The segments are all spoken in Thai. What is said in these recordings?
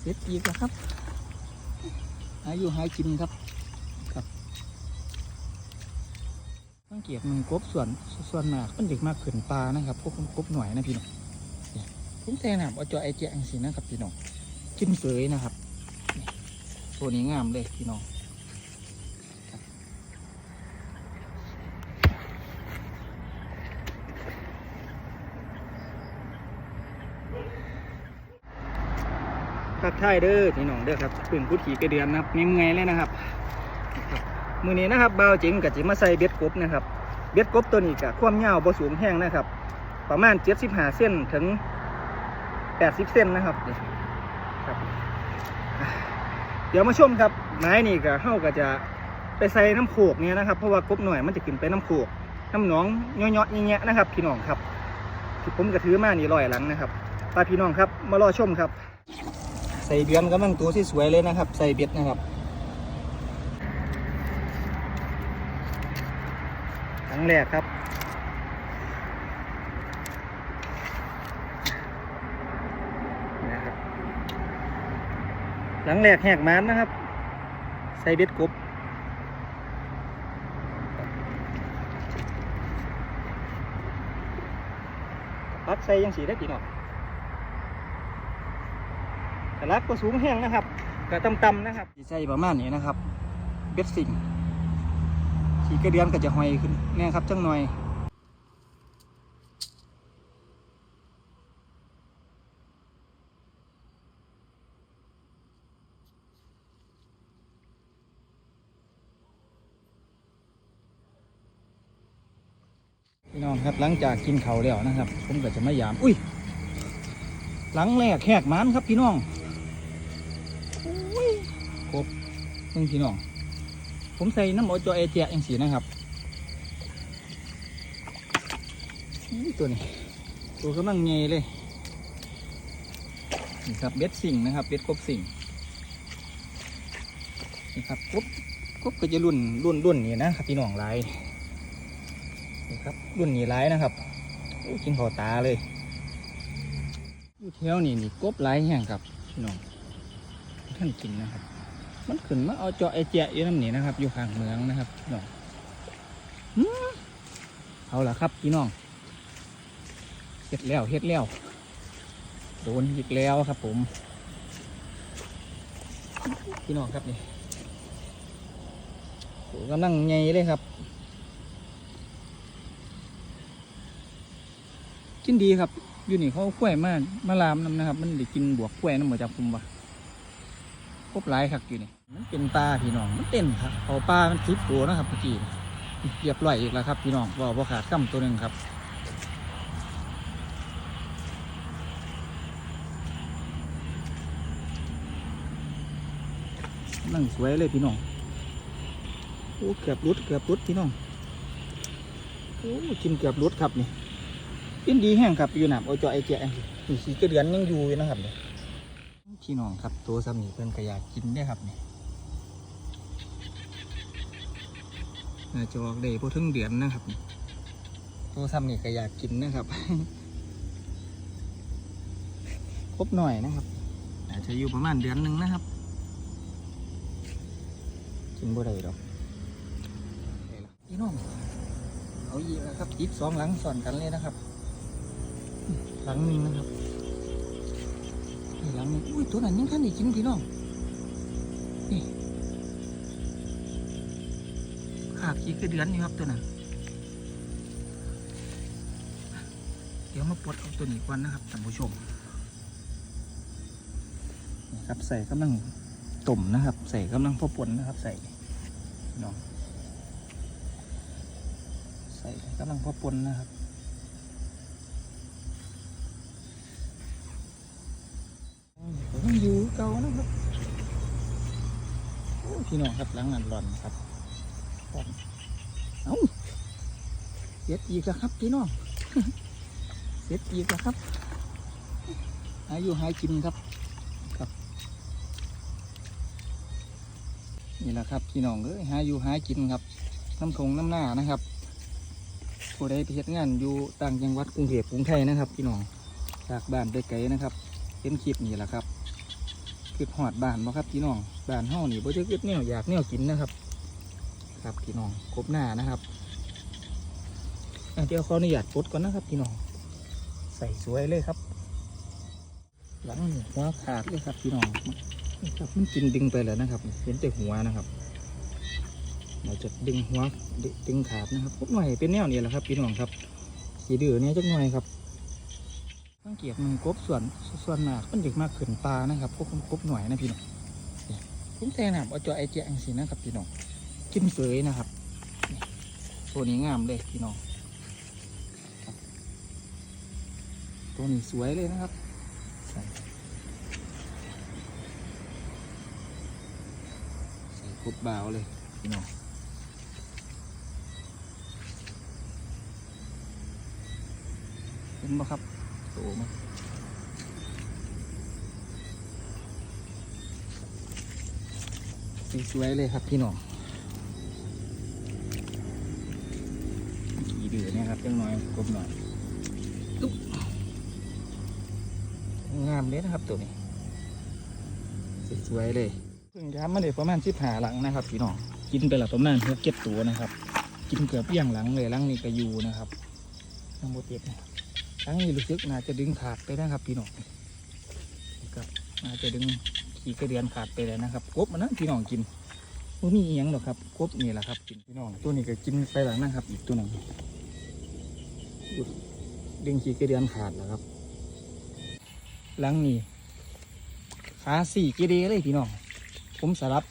เสร็จอีกแล้วครับอายุหายกินครับครับสังเกตมันกบส่วนส่วนมากมันเด็กมากขืนปลานะครับ พวกกบหน่อยนะพี่น้องเนี่ยผมแต่น้ำเอาจอไอเจียงสินะครับพี่น้องกินเสยนะครับ ตัวนี้งามเลยพี่น้อง ทักทายเด้อพี่น้องเด้อครับเพึ่งพุทธีกระเดือนนะครับมีเมื่อยเลยนะครับมือนี้นะครับเบาจิงกับจิมาใส่เบ็ดกบนะครับเบ็ดกบตัวนี้กับความยาวบ่สูงแห้งนะครับ ประมาณ75เส้นถึง80เส้นนะครับครับ เดี๋ยวมาชมครับ ไม้นี่ก็เข้าก็จะไปใส่น้ำโขกเนี่ยนะครับเพราะว่ากบหน่อยมันจะขึ้นไปน้ำโขกน้ำหนองเยาะๆแยะๆนะครับ พี่น้องครับผมกระถือมานี่ลอยหลังนะครับป้าพี่น้องครับมารอชมครับ ส่เดือนกำลังตัวที่สวยเลยนะครับ ใส่เบ็ดนะครับครั้งแรกครับนะครับหลังแรกแหกมันนะครับ ใส่เบ็ดกบปักใส่ยังสีได้กี่หนอ กแต่รักก็สูงแห้งนะครับก็ต่ำๆนะครับใส่ประมาณนี้นะครับ เบ็ดสิ่งสีกระเดือนก็จะห้อยขึ้นนี่ครับจังหน่อยพี่น้องครับหลังจากกินเขาแล้วนะครับ ผมก็จะไมายาม อุ้ย หลังแรกแหกมันครับพี่น้อง ครบเพิ่งพี่น้อง ผมใส่น้ำโอจอเอเจียเองสีนะครับตัวนี้ ตัวกำลังเงยเลยนี่ครับเบ็ดสิ่งนะครับเบ็ดกบสิ่งนี่ครับกบกบก็จะรุ่นรุ่นรุ่นนี่นะครับพี่น้องลายนี่ครับรุ่นนี้ลายนะครับโอ้กินขอตาเลยอยู่แถวนี่นี่กบหลายแห่งครับพี่น้องท่านกินนะครับ มันขึ้นมาเอาเจาะไอเจียอยู่น้ำนี่นะครับ อยู่ข้างเมืองนะครับน้องเอาละครับพี่น้องเฮ็ดแล้วเฮ็ดแล้วโดนอีกแล้วครับ ผม พี่น้องครับนี่โหกำลังใหญ่เลยครับ กินดีครับ อยู่นี่เขาเอากล้วยมากมาลามน้ำนะครับ มันได้กินบวกกล้วยน้ำเหมือนจากคุมวะครบหลายครับอยู่นี่ มันเป็นปลาพี่น้องมันเต้นครับเอาปลามันสิบตัวนะครับเมื่อกี้เรียบร้อยอีกแล้วครับพี่น้องว่าว่าขาดกั้มตัวหนึ่งครับนั่งสวยเลยพี่น้องโอ้เกือบรุดเกือบรุดพี่น้องโอ้กินเกือบรุดครับนี่กินดีแห้งครับอยู่หนับเอาจอไอเจ๊นี่สีกระเดือนยังอยู่นะครับเนี่ยพี่น้องครับตัวซ้ำนี่เพิ่อนก็อยากกินได้ครับนี่ น่าจะออกได้พอถึงเดือนนะครับตัวซ้ำนี่ก็อยากกินนะครับ ครบหน่อยนะครับ อาจจะอยู่ประมาณเดือนหนึ่งนะครับ กินบ่ได้หรอกด้ละพี่น้องเอาอีกแล้วครับจิบสองหลังสอนกันเลยนะครับ หลังหนึ่งนะครับหลังหนึงอุ้ยตัวนั้นยังท่านได้กินพี่น้องนี่าบขี้กระเดือนนี่ครับตัวนั้นเดี๋ยวมาปลดเอาตัวนี้ก่อนนะครับท่านผู้ชมนี่ครับใส่กำลังต้มนะครับ ใส่กำลังพอปนนะครับ ใส่น้องใส่กำลังพอปนนะครับผมยังอยู่เก่านะครับโอ้พี่น้องครับหลังนันร้อนครับ ร้อนเอาเสียดอีกแล้วครับพี่น้องเสียดอีกแล้วครับอายุหายกินครับครับ นี่แหละครับพี่น้องเอ้ยหาอยู่หายกินครับน้ำทงน้ำหน้านะครับผู้ใดไปเฮ็ดงานอยู่ต่างจังหวัดกรุงเทพกรุงไทยนะครับ พี่น้องจากบ้านไปไกลนะครับเป็นคลิปนี่แหละครับคือหอดบ้านบ่ครับพี่น้องบ้านเฮานี่บ่จะคิดแนวอยากแนวกินนะครับ ครับพี่น้องครบหน้านะครับเดี๋ยวขออนุญาตปลดก่อนนะครับพี่น้องใส่สวยเลยครับ หลังหัวขาดเลยครับพี่น้องครับมันกินดึงไปแล้วนะครับ เห็นแต่หัวนะครับ เราจะดึงหัวดึงขาดนะครับพวกหน่อยเป็นแนวนี้แหละครับ พี่น้องครับสีดื้อเนี่ยจักหน่อยครับสังเกตมันกบส่วนส่วนมากมันเด็กมากขึ้นปลานะครับพวกกบหน่อยนะพี่น้องผมแทนน้ำเอาจอไอเจียงสินะครับพี่น้อง กินเสยนะครับ ตัวนี้งามเลยพี่น้อง ตัวนี้สวยเลยนะครับใส่ใส่ครบบาวเลยพี่น้องเห็นบ่ครับโตมาสีสวยเลยครับพี่น้องขี่ดื้อเนี่ยครับ จังน้อยกบหน่อยตุ๊บงามเลยนะครับตัวนี้สีสวยเลยเพิ่งย้ำมาเลยประมาณสิบหาหลังนะครับพี่น้องกินไปและประมาณหกเจ็ดตัวนะครับ กินเกือบเอี่ยงหลังเลยหลังนี้ก็อยู่นะครับน้ำโบเต็ดนะครั้งนี้รู้สึกน่าจะดึงขาดไปนะครับพี่น้องครับน่าจะดึงขี่กระเดือนขาดไปเลยนะครับกบมันนะพี่น้องกินไม่มีอหยังหรอกครับกบนี่แหละครับกินพี่น้องตัวนี้ก็กินไปแล้วนะครับ อีกตัวหนึ่ง ดึงขี่กระเดือนขาดแล้วครับ หลังนี้ขาสี่กิเดเลยพี่น้อง ผมสลับ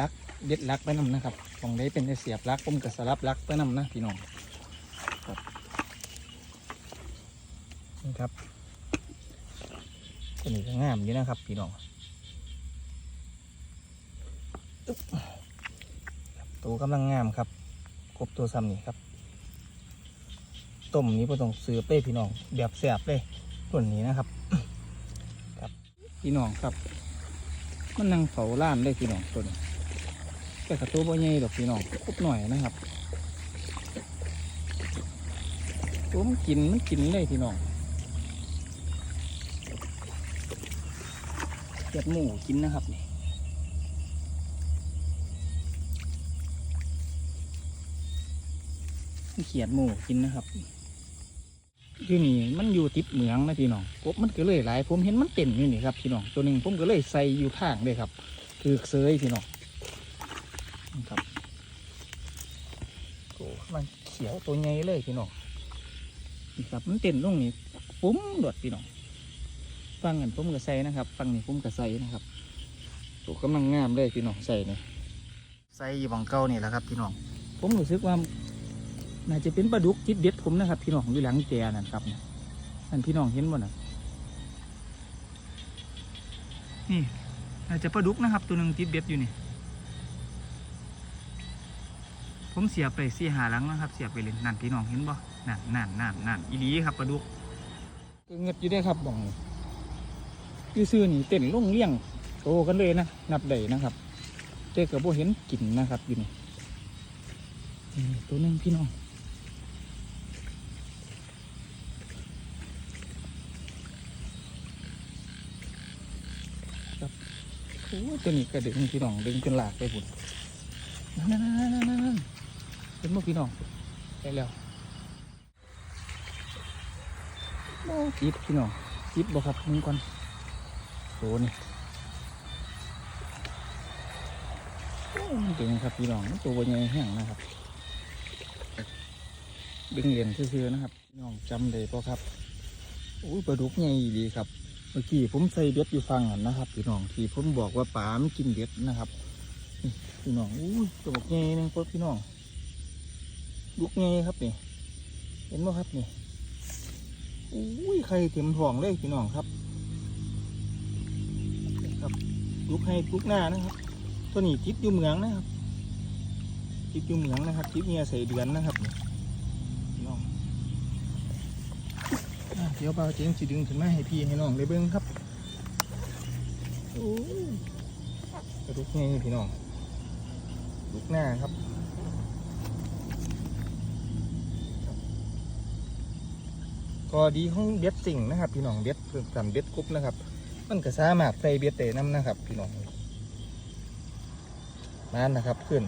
ลักเด็ดลักไปนำนะครับของได้เป็นเสียบลักผมก็สลับลักไปนำนะพี่น้องนี่ครับตัวนี้ก็งามอยู่นะครับ พี่น้องตัวกำลังงามครับกบตัวซ้ำนี่ครับ ต้มนี้พอต้องซื้อเป้พี่น้องแบบแสบเลยตัวนี้นะครับครับพี่น้องครับ มันนั่งเฝ้าล้านเลยพี่น้องตัวนี้แต่กระตัวบ่ใหญ่ดอกพี่น้องกบหน่อยนะครับตัวมันกินมันกินเลยพี่น้องเก็ดหมูกินนะครับนี่เขียดหมูกินนะครับ ที่นี่มันอยู่ติดเหมืองนะพี่น้องกบมันก็เลยหลายผมเห็นมันเต็มอยู่นี่ครับพี่น้องตัวหนึ่งผมก็เลยใส่อยู่ข้างเลยครับ คือเซยพี่น้องนะครับโอ้มันเขียวตัวใหญ่เลยพี่น้องนี่ครับมันเต็มตรงนี้ปุ้มโดดพี่น้องฟังกันผมก็ใส่นะครับฟังนี่ผมก็ใส่นะครับตัวกำลังงามเลยพี่น้องใส่เนี่ยใส่ยี่บังเก้านี่แหละครับพี่น้องผมรู้สึกว่า น่าจะเป็นปลาดุกจิตเด็ดผมนะครับ พี่น้องอยู่หลังแกนั่นครับนั่นพี่น้องเห็นบ่น่ะนี่น่าจะปลาดุกนะครับ ตัวหนึ่งจิตเด็ดอยู่นี่ ผมเสียบไปสี่หาหลังนะครับ เสียบไปเลยนั่นพี่น้องเห็นบ่นั่นนั่นนั่นนั่นอีหลีครับปลาดุกเงือดอยู่ได้ครับบ่องคือซื้อนี่เต้นลงเลี้ยงโตกันเลยนะนับได้นะครับแต่กับโบเห็นกลิ่นนะครับอยู่นี่ตัวนึงพี่น้องครับโอ้ตัวนี้กระดึงพี่น้องดึงจนหลากไปบุญนั่นนั่นนั่นนั่นนั่นเป็นพวกพี่น้องไปแล้วโอ้จิบพี่น้องจิบบ่ครับมึงก่อนโหนี่ดึงครับพี่น้องมันตัวใหญ่แห้งนะครับดึงเหรียญซื่อๆนะครับ พี่น้องจำได้ปะครับอุ้ยปลาดุกใหญ่ดีครับ เมื่อกี้ผมใส่เบ็ดอยู่ฟังนั่นนะครับพี่น้องที่ผมบอกว่าปลามกินเบ็ดนะครับนี่พี่น้องอุ้ตัวบักใหญ่นึงพวกพี่น้องลูกใหญ่ครับนี่เห็นไหมครับนี่อุ้ยไข่เต็มท้องเลยพี่น้องครับครับลุกให้ลุกหน้านะครับ ตัวนี้จิบอยู่เหมืองนะครับจิบอยู่เหมืองนะครับจิบเมียใส่เดือนนะครับนี่พี่น้องอะ เดี๋ยวเบาเจงสิดึงขึ้นมาให้พี่ให้น้องเลยเบิ้งครับโอ้ยกระลุกไงพี่น้องลุกหน้าครับก็ดีของเบ็ดสิ่งนะครับพี่น้องเบ็ดเพิ่มสันเบ็ดกรุ๊บนะครับ มันก็สามารถใส่เบ็ดได้นํนะครับ พี่น้องนั่นนะครับขึ้น